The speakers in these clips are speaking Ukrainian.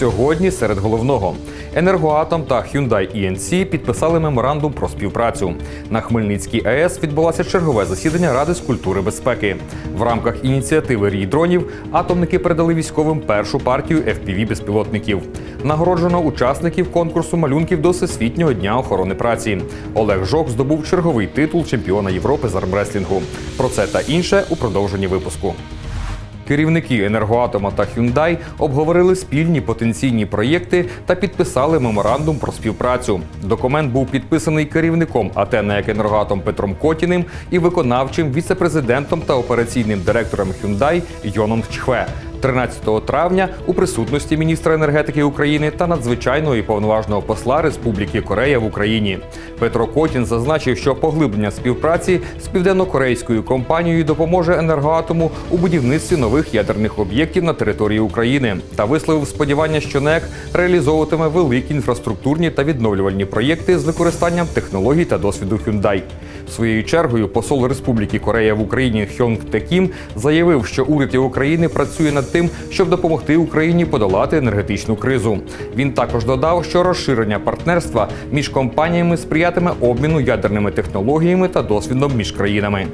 Сьогодні серед головного Енергоатом та Hyundai ENC підписали меморандум про співпрацю. На Хмельницькій АЕС відбулося чергове засідання Ради з культури безпеки. В рамках ініціативи Рій дронів атомники передали військовим першу партію fpv безпілотників. Нагороджено учасників конкурсу малюнків до Всесвітнього дня охорони праці. Олег Жок здобув черговий титул чемпіона Європи з армреслінгу. Про це та інше у продовженні випуску. Керівники енергоатома та Hyundai обговорили спільні потенційні проєкти та підписали меморандум про співпрацю. Документ був підписаний керівником АТ «НЕК Енергоатом Петром Котіним і виконавчим віце-президентом та операційним директором Hyundai Йоном Чхве. 13 травня у присутності міністра енергетики України та надзвичайного і повноважного посла Республіки Корея в Україні. Петро Котін зазначив, що поглиблення співпраці з південно-корейською компанією допоможе енергоатому у будівництві нових ядерних об'єктів на території України та висловив сподівання, що НЕК реалізовуватиме великі інфраструктурні та відновлювальні проєкти з використанням технологій та досвіду Hyundai. Своєю чергою посол Республіки Корея в Україні Хьонг Текім заявив, що уряд України працює над тим, щоб допомогти Україні подолати енергетичну кризу. Він також додав, що розширення партнерства між компаніями сприятиме обміну ядерними технологіями та досвідом між країнами.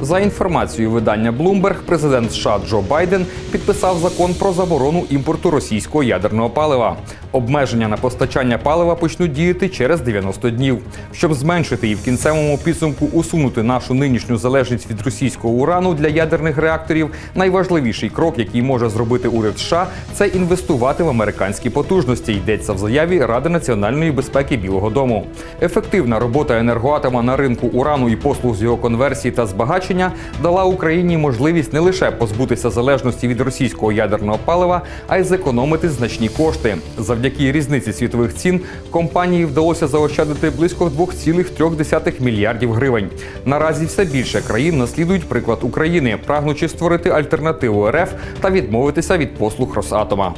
За інформацією видання Bloomberg, президент США Джо Байден підписав закон про заборону імпорту російського ядерного палива. Обмеження на постачання палива почнуть діяти через 90 днів. Щоб зменшити і в кінцевому підсумку усунути нашу нинішню залежність від російського урану для ядерних реакторів, найважливіший крок, який може зробити уряд США, це інвестувати в американські потужності. Йдеться в заяві Ради національної безпеки Білого Дому. Ефективна робота енергоатома на ринку урану і послуг з його конверсії та збагачення дала Україні можливість не лише позбутися залежності від російського ядерного палива, а й зекономити значні кошти. Завдяки різниці світових цін компанії вдалося заощадити близько 2,3 мільярдів гривень. Наразі все більше країн наслідують приклад України, прагнучи створити альтернативу РФ та відмовитися від послуг Росатома.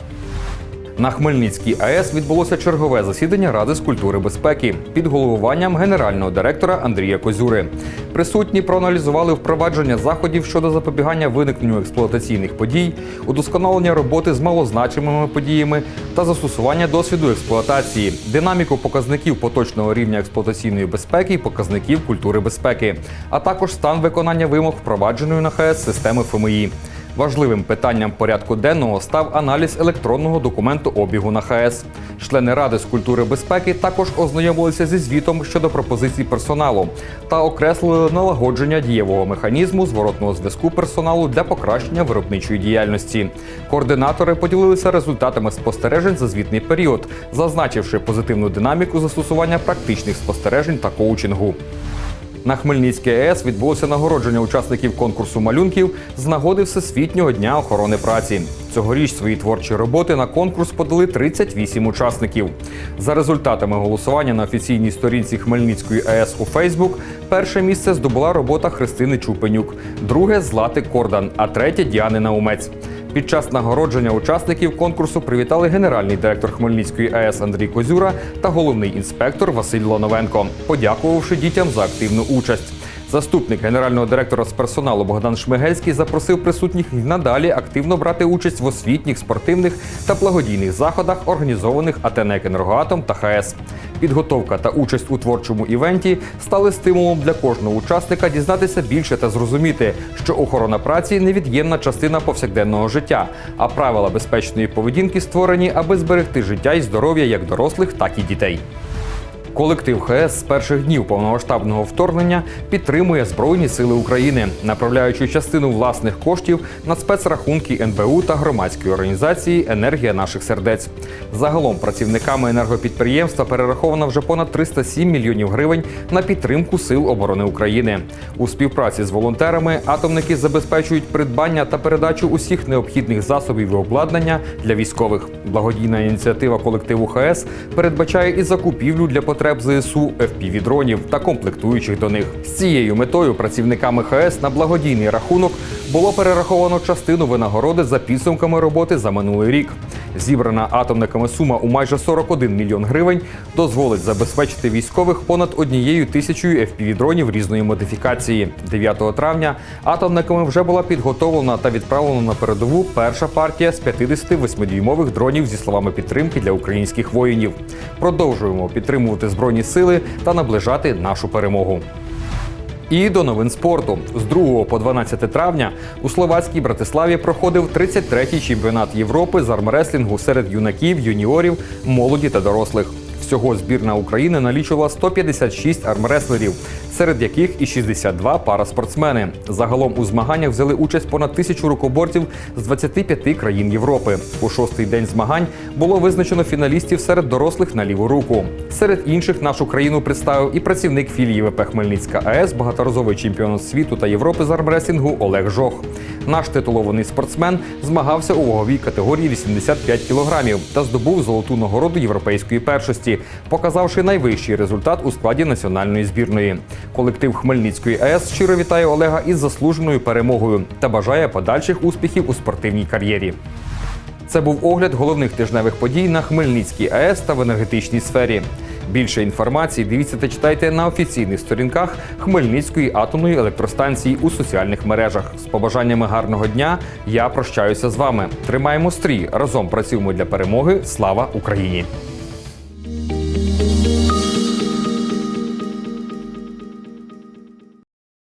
На Хмельницькій АЕС відбулося чергове засідання Ради з культури безпеки під головуванням генерального директора Андрія Козюри. Присутні проаналізували впровадження заходів щодо запобігання виникненню експлуатаційних подій, удосконалення роботи з малозначимими подіями та застосування досвіду експлуатації, динаміку показників поточного рівня експлуатаційної безпеки і показників культури безпеки, а також стан виконання вимог впровадженої на ХАЕС системи ФМІ. Важливим питанням порядку денного став аналіз електронного документу обігу на ХАЕС. Члени Ради з культури безпеки також ознайомилися зі звітом щодо пропозицій персоналу та окреслили налагодження дієвого механізму зворотного зв'язку персоналу для покращення виробничої діяльності. Координатори поділилися результатами спостережень за звітний період, зазначивши позитивну динаміку застосування практичних спостережень та коучингу. На Хмельницькій АЕС відбулося нагородження учасників конкурсу малюнків з нагоди Всесвітнього дня охорони праці. Цьогоріч свої творчі роботи на конкурс подали 38 учасників. За результатами голосування на офіційній сторінці Хмельницької АЕС у Фейсбук перше місце здобула робота Христини Чупенюк, друге Злати Кордан, а третє Діани Наумець. Під час нагородження учасників конкурсу привітали генеральний директор Хмельницької АЕС Андрій Козюра та головний інспектор Василь Лоновенко, подякувавши дітям за активну участь. Заступник генерального директора з персоналу Богдан Шмигельський запросив присутніх і надалі активно брати участь в освітніх, спортивних та благодійних заходах, організованих АТНЕК «Енергоатом» та ХАЕС. Підготовка та участь у творчому івенті стали стимулом для кожного учасника дізнатися більше та зрозуміти, що охорона праці невід'ємна частина повсякденного життя, а правила безпечної поведінки створені, аби зберегти життя і здоров'я як дорослих, так і дітей. Колектив ХС з перших днів повномасштабного вторгнення підтримує Збройні Сили України, направляючи частину власних коштів на спецрахунки НБУ та громадської організації Енергія наших сердець. Загалом працівниками енергопідприємства перераховано вже понад 307 мільйонів гривень на підтримку сил оборони України. У співпраці з волонтерами атомники забезпечують придбання та передачу усіх необхідних засобів і обладнання для військових. Благодійна ініціатива колективу ХС передбачає і закупівлю для потреб ЗСУ FPV-дронів та комплектуючих до них. З цією метою працівниками ХС на благодійний рахунок було перераховано частину винагороди за підсумками роботи за минулий рік. Зібрана атомниками сума у майже 41 мільйон гривень дозволить забезпечити військових понад однією тисячою FPV-дронів різної модифікації. 9 травня атомниками вже була підготовлена та відправлена на передову перша партія з 58-дюймових дронів зі словами підтримки для українських воїнів. Продовжуємо підтримувати збройні сили та наближати нашу перемогу. І до новин спорту з 2 по 12 травня у словацькій Братиславі проходив 33-й чемпіонат Європи з армреслінгу серед юнаків, юніорів, молоді та дорослих. Всього збірна України налічувала 156 армреслерів, серед яких і 62 параспортсмени. Загалом у змаганнях взяли участь понад тисячу рукоборців з 25 країн Європи. У шостий день змагань було визначено фіналістів серед дорослих на ліву руку. Серед інших нашу країну представив і працівник філії ВП Хмельницька АЕС, багаторазовий чемпіон світу та Європи з армреслінгу Олег Жох. Наш титулований спортсмен змагався у ваговій категорії 85 кілограмів та здобув золоту нагороду європейської першості, показавши найвищий результат у складі національної збірної. Колектив Хмельницької АЕС щиро вітає Олега із заслуженою перемогою та бажає подальших успіхів у спортивній кар'єрі. Це був огляд головних тижневих подій на Хмельницькій АЕС та в енергетичній сфері. Більше інформації дивіться та читайте на офіційних сторінках Хмельницької атомної електростанції у соціальних мережах. З побажаннями гарного дня я прощаюся з вами. Тримаємо стрій разом працюємо для перемоги. Слава Україні!